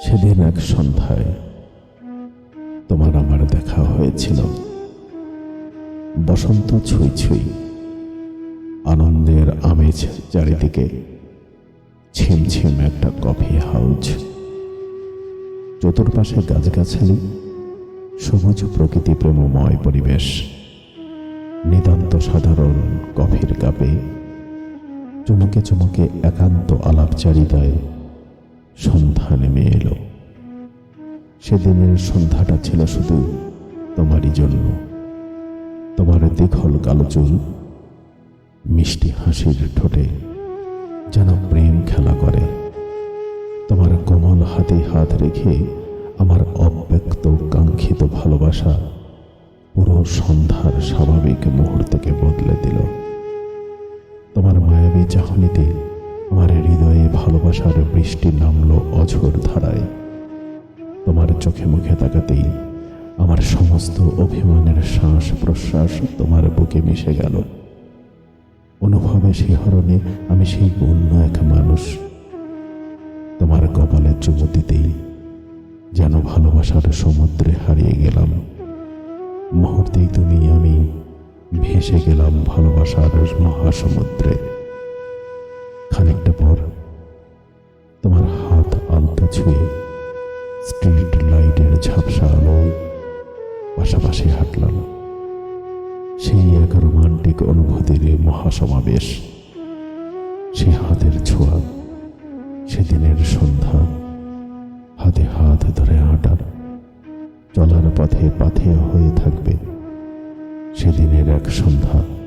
সেদিন এক সন্ধ্যায় তোমার আমার দেখা হয়েছিল। বসন্ত ছুঁই ছুঁই আনন্দের আমেজ চারিদিকে ছিমছিম একটা কফি হাউস। চতুর্পাশে গাছগাছালি, সবুজ প্রকৃতি প্রেমময় পরিবেশ, নিতান্ত সাধারণ কফির কাপে চুমুকে চুমুকে একান্ত আলাপচারিতায় সন্ধ্যা নেমে এলো। সেদিনের সন্ধ্যাটা ছিল শুধু তোমারই জন্য। তোমার দীঘল কালো চুল, মিষ্টি হাসির ঠোঁটে যেন প্রেম খেলা করে। তোমার কোমল হাতে হাত রেখে আমার অব্যক্ত কাঙ্ক্ষিত ভালোবাসা পুরো সন্ধ্যার স্বাভাবিক মুহূর্তকে বদলে দিল। তোমার মায়াবী চাহনিতে আমার হৃদয়ে ভালোবাসার বৃষ্টি নামলো অঝোর ধারায়। তোমার চোখে মুখে তাকাতেই আমার সমস্ত অভিমানের শ্বাস প্রশ্বাস তোমার বুকে মিশে গেল। অনুভবে শিহরণে আমি সেই অন্য এক মানুষ। তোমার কপালে চুমু দিতেই যেন ভালোবাসার সমুদ্রে হারিয়ে গেলাম। মুহূর্তেই তুমি আমি ভেসে গেলাম ভালোবাসার মহাসমুদ্রে। তোমার হাত আলতো ছুঁয়ে স্ট্রিট লাইটের ঝাপসা আলোয় পাশাপাশি হাঁটলাম। সেই এক রোমান্টিক অনুভূতির মহাসমাবেশ সে হাতের ছোঁয়া, সেদিনের সন্ধ্যা, হাতে হাত ধরে হাঁটার, চলার পথে পাথে হয়ে থাকবে সেদিনের এক সন্ধ্যা।